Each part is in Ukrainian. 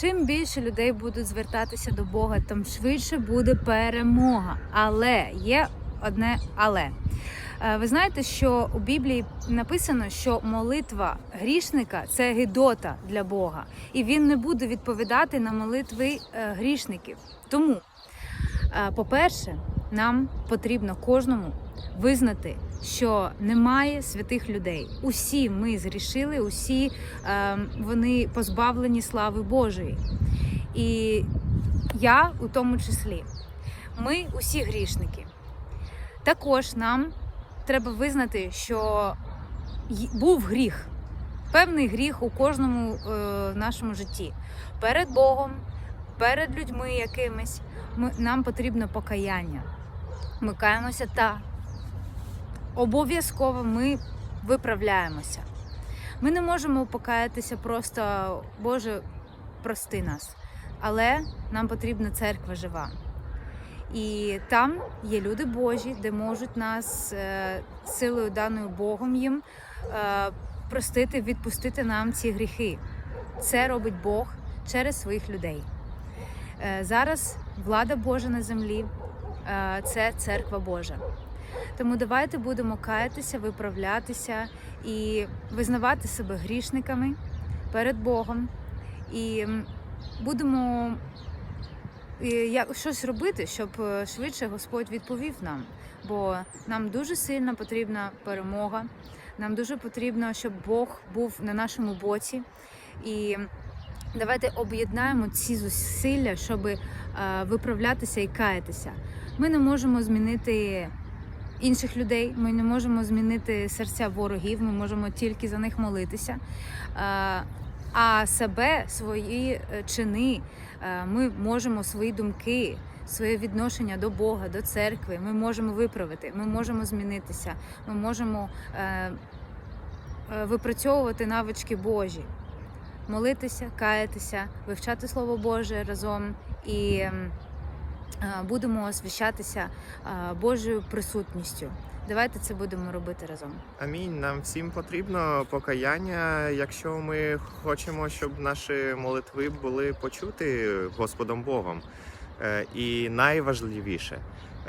Чим більше людей будуть звертатися до Бога, тим швидше буде перемога. Але є одне але. Е, Ви знаєте, що у Біблії написано, що молитва грішника це гидота для Бога, і він не буде відповідати на молитви е, грішників. Тому, е, по-перше, нам потрібно кожному визнати, що немає святих людей. Усі ми зрішили, усі е, вони позбавлені слави Божої. І я у тому числі. Ми усі грішники. Також нам треба визнати, що був гріх, певний гріх у кожному е, нашому житті. Перед Богом, перед людьми якимись. Ми, нам потрібно покаяння. Ми каємося та обов'язково ми виправляємося. Ми не можемо покаятися просто, Боже, прости нас. Але нам потрібна церква жива. І там є люди Божі, де можуть нас е, силою даною Богом їм е, простити, відпустити нам ці гріхи. Це робить Бог через своїх людей. Е, Зараз влада Божа на землі е, це церква Божа. Тому давайте будемо каятися, виправлятися і визнавати себе грішниками перед Богом. І будемо щось робити, щоб е, швидше Господь відповів нам. Бо нам дуже сильно потрібна перемога. Нам дуже потрібно, щоб Бог був на нашому боці. І давайте об'єднаємо ці зусилля, щоб е, виправлятися і каятися. Ми не можемо змінити інших людей, ми не можемо змінити серця ворогів, ми можемо тільки за них молитися. Е, А себе, свої е, чини, е, ми можемо свої думки, своє відношення до Бога, до церкви, ми можемо виправити, ми можемо змінитися, ми можемо випрацьовувати навички Божі, молитися, каятися, вивчати Слово Боже разом і будемо освящатися е, Божою присутністю. Давайте це будемо робити разом. Амінь. Нам всім потрібно покаяння, якщо ми хочемо, щоб наші молитви були почуті Господом Богом. Е, І найважливіше,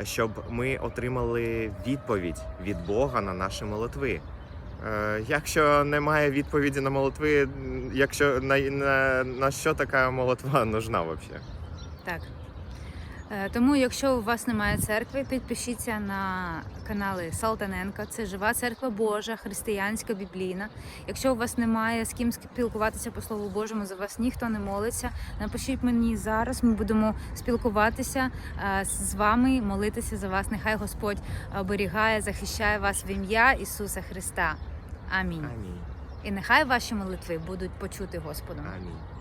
щоб ми отримали відповідь від Бога на наші молитви. Е, Якщо немає відповіді на молитви, якщо на, на, на що така молитва нужна взагалі? Так. Е, Тому, якщо у вас немає церкви, підпишіться на канали Салтаненка. Це жива церква Божа, християнська, біблійна. Якщо у вас немає з ким спілкуватися по Слову Божому, за вас ніхто не молиться. Напишіть мені зараз. Ми будемо спілкуватися е, з вами, молитися за вас. Нехай Господь оберігає, захищає вас в ім'я Ісуса Христа. Амінь. Амінь. І нехай ваші молитви будуть почути Господом. Амінь.